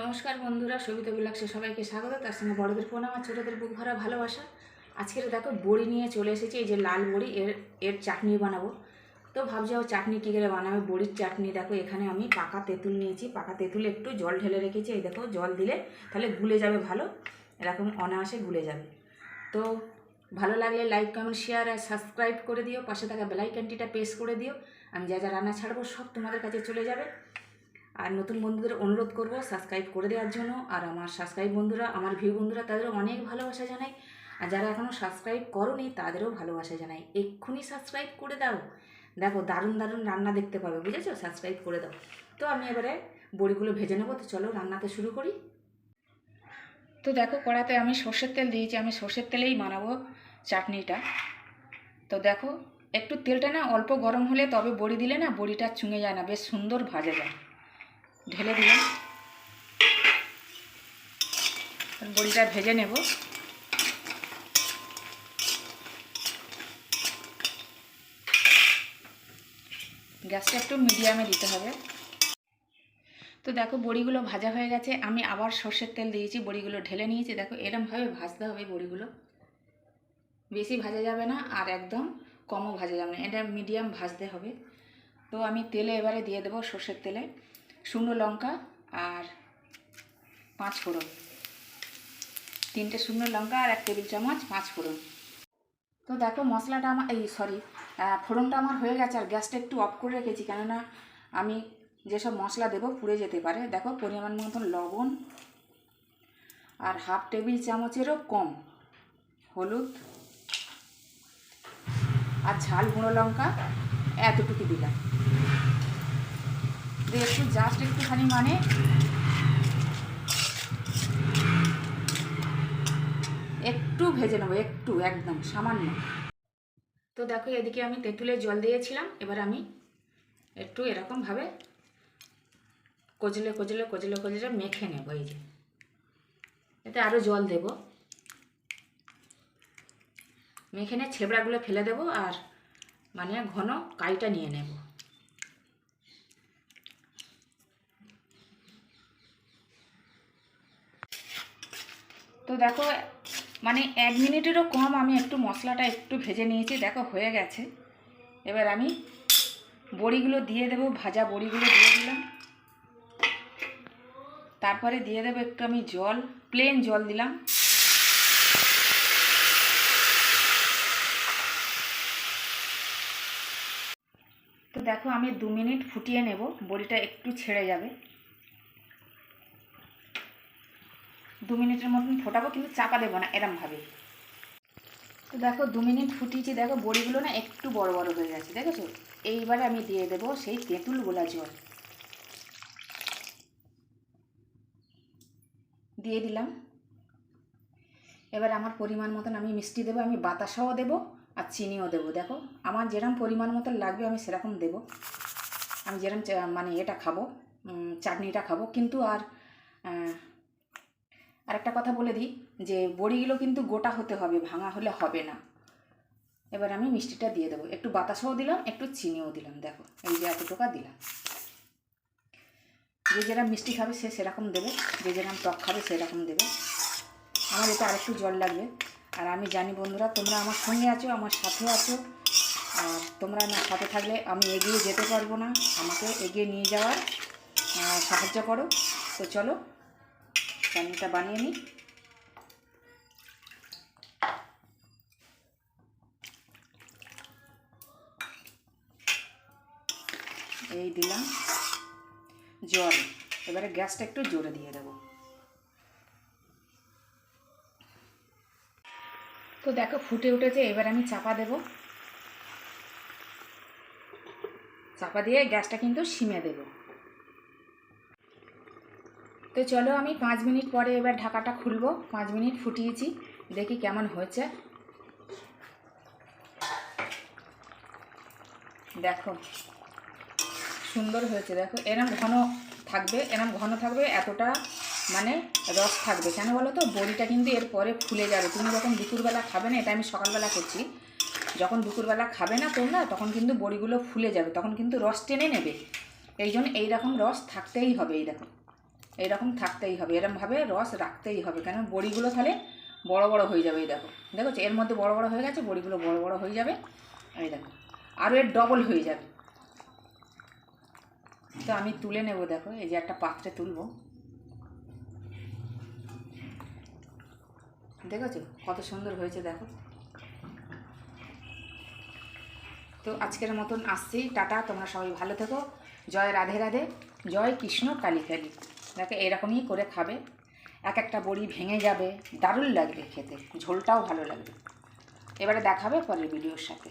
নমস্কার বন্ধুরা, সবিতা বিলাক্সে সবাইকে স্বাগত। তার সঙ্গে বড়দের প্রণাম আর ছোটোদের বুক ভরা ভালোবাসা। আজকের দেখো, বড়ি নিয়ে চলে এসেছি, এই যে লাল বড়ি, এর এর চাটনি বানাবো। তো ভাবছি ও চাটনি কী করে বানাবে? বড়ির চাটনি দেখো, এখানে আমি পাকা তেঁতুল নিয়েছি। পাকা তেঁতুল একটু জল ঢেলে রেখেছি, এই দেখো, জল দিলে তাহলে গুলে যাবে ভালো, এরকম অনায়াসে গুলে যাবে। তো ভালো লাগলে লাইক, কমেন্ট, শেয়ার আর সাবস্ক্রাইব করে দিও। পাশে থাকা বেলাইকানটিটা প্রেস করে দিও। আমি যা যা রান্না ছাড়বো সব তোমাদের কাছে চলে যাবে। আর নতুন বন্ধুদের অনুরোধ করব সাবস্ক্রাইব করে দেওয়ার জন্য। আর আমার সাবস্ক্রাইব বন্ধুরা, আমার ভিউ বন্ধুরা, তাদেরও অনেক ভালোবাসা জানাই। আর যারা এখনও সাবস্ক্রাইব করনি, তাদেরও ভালোবাসা জানাই। এক্ষুনি সাবস্ক্রাইব করে দাও। দেখো, দারুণ দারুণ রান্না দেখতে পাবে, বুঝেছ? সাবস্ক্রাইব করে দাও। তো আমি এবারে বড়িগুলো ভেজে নেব। তো চলো রান্নাতে শুরু করি। তো দেখো, কড়াতে আমি সর্ষের তেল দিয়েছি। আমি সর্ষের তেলেই বানাবো চাটনিটা। তো দেখো, একটু তেলটা না অল্প গরম হলে তবে বড়ি দিলে না বড়িটা চুঙে যায় না। বেশ সুন্দর ভাজা যায়। ঢেলে দিলাম। বড়িটা ভেজে নেব। গ্যাসটা একটু মিডিয়ামে দিতে হবে। তো দেখো বড়িগুলো ভাজা হয়ে গেছে। আমি আবার সর্ষের তেল দিয়েছি, বড়িগুলো ঢেলে নিয়েছি। দেখো এরমভাবে ভাজতে হবে বড়িগুলো। বেশি ভাজা যাবে না আর একদম কমও ভাজা যাবে না। এটা মিডিয়াম ভাজতে হবে। তো আমি তেলে এবারে দিয়ে দেবো সর্ষের তেলে। শুকনো লঙ্কা আর পাঁচ ফোড়ন। তিনটে শুকনো লঙ্কা আর এক টেবিল চামচ পাঁচ ফোড়ন। তো দেখো মশলাটা আমার এই সরি ফোড়নটা আমার হয়ে গেছে আর গ্যাসটা একটু অফ করে রেখেছি কেননা আমি যেসব মশলা দেবো পুড়ে যেতে পারে। দেখো পরিমাণ মতন লবণ আর হাফ টেবিল চামচেরও কম হলুদ আর ঝাল গুঁড়ো লঙ্কা এতটুকু দিলাম। দিয়ে একটু জাস্ট একটুখানি মানে। একটু ভেজে নেব, একটু, একদম, সামান্য। তো দেখো, এদিকে আমি তেঁতুলের জল দিয়েছিলাম, এবার আমি একটু এরকমভাবে কচলে কচলে কচলে কচলে মেখে নেব, এই যে। এতে আরও জল দেব। মেখে নিয়ে ছেবড়াগুলো ফেলে দেবো আর মানে ঘন কাইটা নিয়ে নেব। তো দেখো মানে এক মিনিটেরও কম আমি একটু মশলাটা একটু ভেজে নিয়েছি, দেখো হয়ে গেছে। এবার আমি বড়িগুলো দিয়ে দেবো, ভাজা বড়িগুলো দিয়ে দিলাম। তারপরে দিয়ে দেবো একটু আমি জল প্লেন জল দিলাম। তো দেখো, আমি দু মিনিট ফুটিয়ে নেব, বড়িটা একটু ছেড়ে যাবে। দু মিনিটের মতন ফোটাবো, কিন্তু চাপা দেবো না, এরমভাবে। তো দেখো, দু মিনিট ফুটিয়েছি, দেখো, বড়িগুলো না একটু বড় বড় হয়ে গেছে, দেখেছ? এইবারে আমি দিয়ে দেবো সেই তেঁতুল গোলা জল। দিয়ে দিলাম। এবার আমার পরিমাণ মতন আমি মিষ্টি দেবো, আমি বাতাসাও দেবো আর চিনিও দেবো, দেখো? আমার যেরকম পরিমাণ মতন লাগবে, আমি সেরকম দেবো। আমি যেরকম মানে এটা খাব চাটনিটা খাব, কিন্তু আর আর একটা কথা বলে দিই, যে বড়িগুলো কিন্তু গোটা হতে হবে, ভাঙা হলে হবে না। এবার আমি মিষ্টিটা দিয়ে দেবো। একটু বাতাসাও দিলাম, একটু চিনিও দিলাম। দেখো, এই যে এতটুকা দিলাম। যে যেরকম মিষ্টি খাবে সে সেরকম দেবে, যে যেরকম টক খাবে সেরকম দেবে। আমার এটা আরেকটু জল লাগবে। আর আমি জানি বন্ধুরা, তোমরা আমার সঙ্গে আছো, আমার সাথে আছো। আর তোমরা না সাথে থাকলে আমি এগিয়ে যেতে পারব না। আমাকে এগিয়ে নিয়ে যাওয়ার সাহায্য করো। তো চলো চাটনিটা বানিয়ে নিই। এই দিলাম জল। এবারে গ্যাসটা একটু জোরে দিয়ে দেবো। তো দেখো ফুটে উঠেছে, এবার আমি চাপা দেব। চাপা দিয়ে গ্যাসটা কিন্তু সিমে দেব। তো চলো আমি পাঁচ মিনিট পরে এবার ঢাকাটা খুলবো। পাঁচ মিনিট ফুটিয়েছি, দেখি কেমন হয়েছে। দেখো, সুন্দর হয়েছে, দেখো, এরম ঘন থাকবে, এরম ঘন থাকবে, এতটা মানে রস থাকবে। কেন বলো তো? বড়িটা কিন্তু এরপরে ফুলে যাবে। তুমি যখন দুপুরবেলা খাবে না, এটা আমি সকালবেলা করছি, যখন দুপুরবেলা খাবে না তোমরা, তখন কিন্তু বড়িগুলো ফুলে যাবে, তখন কিন্তু রস টেনে নেবে। এই জন্য এইরকম রস থাকতেই হবে, এই দেখো। এইরকম থাকতেই হবে এরমভাবে রস রাখতেই হবে, কেন বড়িগুলো তাহলে বড় বড় হয়ে যাবে, এই দেখো। দেখো এর মধ্যে বড় বড় হয়ে গেছে, বড়িগুলো বড় বড় হয়ে যাবে, এই দেখো। আরও এর ডবল হয়ে যাবে। তো আমি তুলে নেব, দেখো, এই যে একটা পাত্রে তুলবো। দেখেছ? কত সুন্দর হয়েছে, দেখো। তো আজকের মতন আসছি, টাটা, তোমরা সবাই ভালো থেকো। জয় রাধে রাধে, জয় কৃষ্ণ কালী কালী। দেখো এরকমই করে খাবে, এক একটা বড়ি ভেঙে যাবে, দারুণ লাগবে খেতে, ঝোলটাও ভালো লাগবে। এবারে দেখাবে পরের ভিডিওর সাথে।